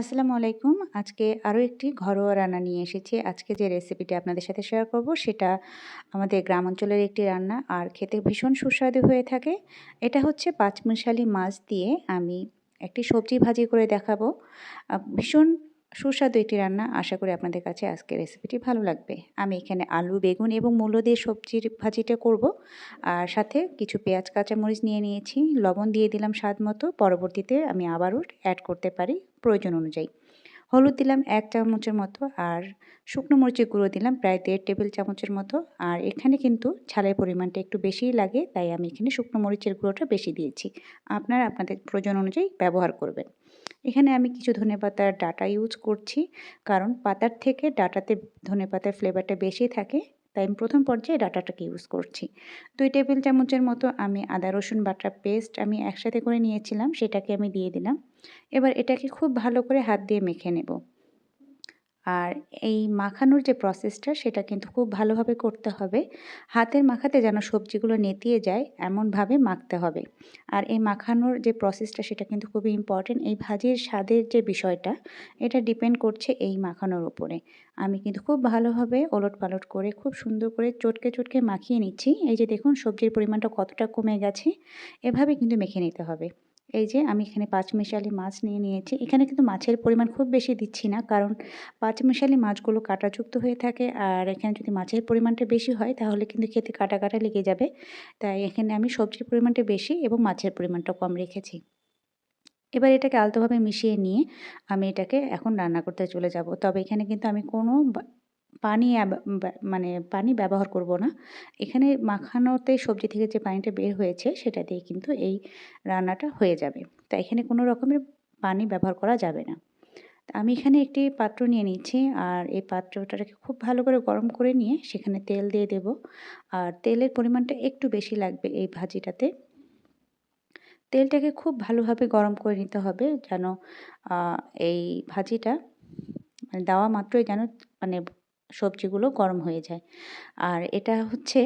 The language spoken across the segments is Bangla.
আসসালামু আলাইকুম। আজকে আরও একটি ঘরোয়া রান্না নিয়ে এসেছি। আজকে যে রেসিপিটি আপনাদের সাথে শেয়ার করব সেটা আমাদের গ্রাম অঞ্চলের একটি রান্না আর খেতে ভীষণ সুস্বাদু হয়ে থাকে। এটা হচ্ছে পাঁচমিশালি মাছ দিয়ে আমি একটি সবজি ভাজি করে দেখাবো। ভীষণ সুস্বাদু একটি রান্না আশা করি আপনাদের কাছে আজকে রেসিপিটি ভালো লাগবে। আমি এখানে আলু, বেগুন এবং মূল্য দিয়ে সবজির ভাজিটা করব। আর সাথে কিছু পেঁয়াজ, কাঁচামরিচ নিয়ে নিয়েছি। লবণ দিয়ে দিলাম স্বাদ মতো। পরবর্তীতে আমি আবারও অ্যাড করতে পারি প্রয়োজন অনুযায়ী। হলুদ দিলাম এক চামচের মতো আর শুকনো মরিচের গুঁড়ো দিলাম প্রায় দেড় টেবিল চামচের মতো। আর এখানে কিন্তু ঝালের পরিমাণটা একটু বেশিই লাগে, তাই আমি এখানে শুকনো মরিচের গুঁড়োটা বেশি দিয়েছি। আপনারা আপনাদের প্রয়োজন অনুযায়ী ব্যবহার করবেন। এখানে আমি কিছু ধনে পাতার ডাটা ইউজ করছি, কারণ পাতার থেকে ডাটাতে ধনে পাতার ফ্লেভারটা বেশি থাকে, তাই আমি প্রথম পর্যায়ে ডাটাটাকে ইউজ করছি। দুই টেবিল চামচের মতো আমি আদা, রসুন, বাটার পেস্ট আমি একসাথে করে নিয়েছিলাম, সেটাকে আমি দিয়ে দিলাম। এবার এটাকে খুব ভালো করে হাত দিয়ে মেখে নেব। আর এই মাখানোর যে প্রসেসটা সেটা কিন্তু খুব ভালোভাবে করতে হবে। হাতের মাখাতে যেন সবজিগুলো নেতিয়ে যায়, এমনভাবে মাখতে হবে। আর এই মাখানোর যে প্রসেসটা সেটা কিন্তু খুবই ইম্পর্টেন্ট এই ভাজির স্বাদের যে বিষয়টা, এটা ডিপেন্ড করছে এই মাখানোর উপরে। আমি কিন্তু খুব ভালোভাবে ওলট পালট করে খুব সুন্দর করে চটকে চটকে মাখিয়ে নিচ্ছি। এই যে দেখুন, সবজির পরিমাণটা কতটা কমে গেছে, এভাবে কিন্তু মেখে নিতে হবে। এই যে আমি এখানে পাঁচমিশালি মাছ নিয়ে নিয়েছি। এখানে কিন্তু মাছের পরিমাণ খুব বেশি দিচ্ছি না, কারণ পাঁচমিশালি মাছগুলো কাঁটাযুক্ত হয়ে থাকে আর এখানে যদি মাছের পরিমাণটা বেশি হয় তাহলে কিন্তু খেতে কাটা কাটা লেগে যাবে। তাই এখানে আমি সবজির পরিমাণটা বেশি এবং মাছের পরিমাণটা কম রেখেছি। এবার এটাকে আলতোভাবে মিশিয়ে নিয়ে আমি এটাকে এখন রান্না করতে চলে যাব। তবে এখানে কিন্তু আমি কোনো পানি মানে পানি ব্যবহার করব না। এখানে মাখানোতে সবজি থেকে যে পানিটা বের হয়েছে, সেটা দিয়ে কিন্তু এই রান্নাটা হয়ে যাবে। তাই এখানে কোনো রকমের পানি ব্যবহার করা যাবে না। আমি এখানে একটি পাত্র নিয়ে নিচ্ছি, আর এই পাত্রটাকে খুব ভালো করে গরম করে নিয়ে সেখানে তেল দিয়ে দেব। আর তেলের পরিমাণটা একটু বেশি লাগবে এই ভাজিটাতে। তেলটাকে খুব ভালোভাবে গরম করে নিতে হবে যেন এই ভাজিটা মানে দেওয়া মাত্রই যেন মানে সবজিগুলো গরম হয়ে যায়। আর এটা হচ্ছে,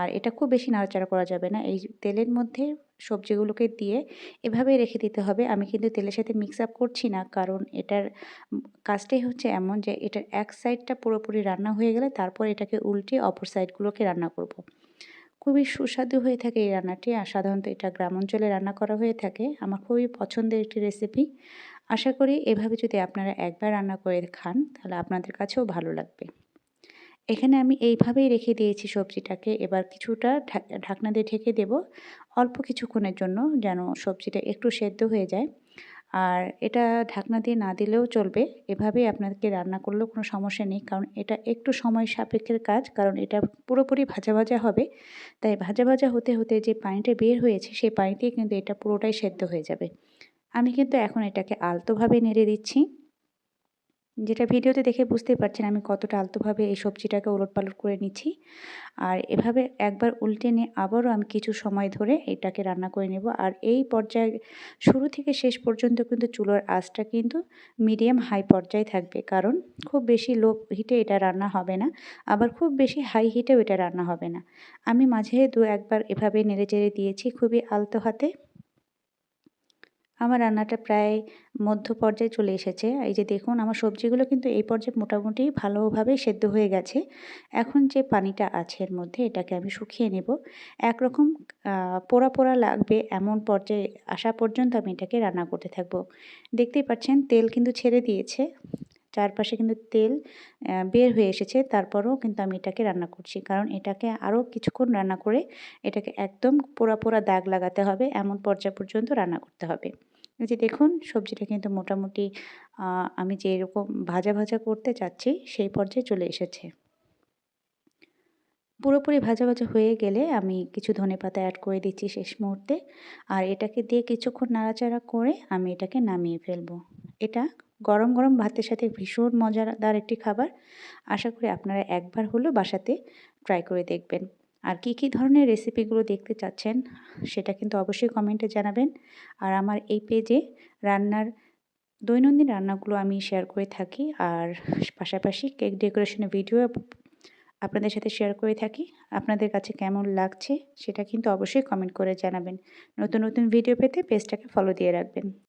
আর এটা খুব বেশি নাড়াচাড়া করা যাবে না। এই তেলের মধ্যে সবজিগুলোকে দিয়ে এভাবে রেখে দিতে হবে। আমি কিন্তু তেলের সাথে মিক্স আপ করছি না, কারণ এটার কাজটাই হচ্ছে এমন যে, এটার এক সাইডটা পুরোপুরি রান্না হয়ে গেলে তারপর এটাকে উল্টে অপর সাইডগুলোকে রান্না করব। খুবই সুস্বাদু হয়ে থাকে এই রান্নাটি, আর সাধারণত এটা গ্রাম অঞ্চলে রান্না করা হয়ে থাকে। আমার খুবই পছন্দের একটি রেসিপি আশা করি এভাবে যদি আপনারা একবার রান্না করে খান, তাহলে আপনাদের কাছেও ভালো লাগবে। এখানে আমি এইভাবেই রেখে দিয়েছি সবজিটাকে। এবার কিছুটা ঢাকনা দিয়ে ঢেকে দেব। অল্প কিছুক্ষণের জন্য যেন সবজিটা একটু সেদ্ধ হয়ে যায়। আর এটা ঢাকনা দিয়ে না দিলেও চলবে। এভাবেই আপনাদেরকে রান্না করলেও কোনো সমস্যা নেই। কারণ এটা একটু সময় সাপেক্ষের কাজ। কারণ এটা পুরোপুরি ভাজা ভাজা হবে। তাই ভাজা ভাজা হতে হতে যে পানিটা বের হয়েছে, সেই পানিতেই কিন্তু এটা পুরোটাই সেদ্ধ হয়ে যাবে। আমি কিন্তু এখন এটাকে আলতোভাবে নেড়ে দিচ্ছি। যেটা ভিডিওতে দেখে বুঝতেই পারছেন আমি কতটা আলতোভাবে এই সবজিটাকে ওলট পালট করে নিচ্ছি। আর এভাবে একবার উল্টে নিয়ে আবারও আমি কিছু সময় ধরে এটাকে রান্না করে নেব। আর এই পর্যায়ে শুরু থেকে শেষ পর্যন্ত কিন্তু চুলোর আঁচটা কিন্তু মিডিয়াম হাই পর্যায়ে থাকবে। কারণ খুব বেশি লো হিটে এটা রান্না হবে না, আবার খুব বেশি হাই হিটেও এটা রান্না হবে না। আমি মাঝে দু একবার এভাবে নেড়ে চেড়ে দিয়েছি খুবই আলতো হাতে। আমার রান্নাটা প্রায় মধ্য পর্যায়ে চলে এসেছে। এই যে দেখুন, আমার সবজিগুলো কিন্তু এই পর্যায়ে মোটামুটি ভালোভাবে সেদ্ধ হয়ে গেছে। এখন যে পানিটা আছে এর মধ্যে এটাকে আমি শুকিয়ে নেব। একরকম পোড়া পোড়া লাগবে এমন পর্যায়ে আসা পর্যন্ত আমি এটাকে রান্না করতে থাকব। দেখতেই পাচ্ছেন, তেল কিন্তু ছেড়ে দিয়েছে। চারপাশে কিন্তু তেল বের হয়ে এসেছে। তারপরেও কিন্তু আমি এটাকে রান্না করছি। কারণ এটাকে আরও কিছুক্ষণ রান্না করে এটাকে একদম পোড়া পোড়া দাগ লাগাতে হবে। এমন পর্যায় পর্যন্ত রান্না করতে হবে। যে দেখুন, সবজিটা কিন্তু মোটামুটি আমি যে এরকম ভাজা ভাজা করতে চাচ্ছি, সেই পর্যায়ে চলে এসেছে। পুরোপুরি ভাজা ভাজা হয়ে গেলে আমি কিছু ধনে পাতা অ্যাড করে দিচ্ছি শেষ মুহূর্তে। আর এটাকে দিয়ে কিছুক্ষণ নাড়াচাড়া করে আমি এটাকে নামিয়ে ফেলব। এটা গরম গরম ভাতের সাথে ভীষণ মজাদার একটি খাবার। আশা করি আপনারা একবার হলেও বাসাতে ট্রাই করে দেখবেন। আর কি কি ধরনের রেসিপিগুলো দেখতে চাচ্ছেন, সেটা কিন্তু অবশ্যই কমেন্টে জানাবেন। আর আমার এই পেজে রান্নার, দৈনন্দিন রান্নাগুলো আমি শেয়ার করে থাকি, আর পাশাপাশি কেক ডেকোরেশনের ভিডিও আপনাদের সাথে শেয়ার করে থাকি। আপনাদের কাছে কেমন লাগছে, সেটা কিন্তু অবশ্যই কমেন্ট করে জানাবেন। নতুন নতুন ভিডিও পেতে পেজটাকে ফলো দিয়ে রাখবেন।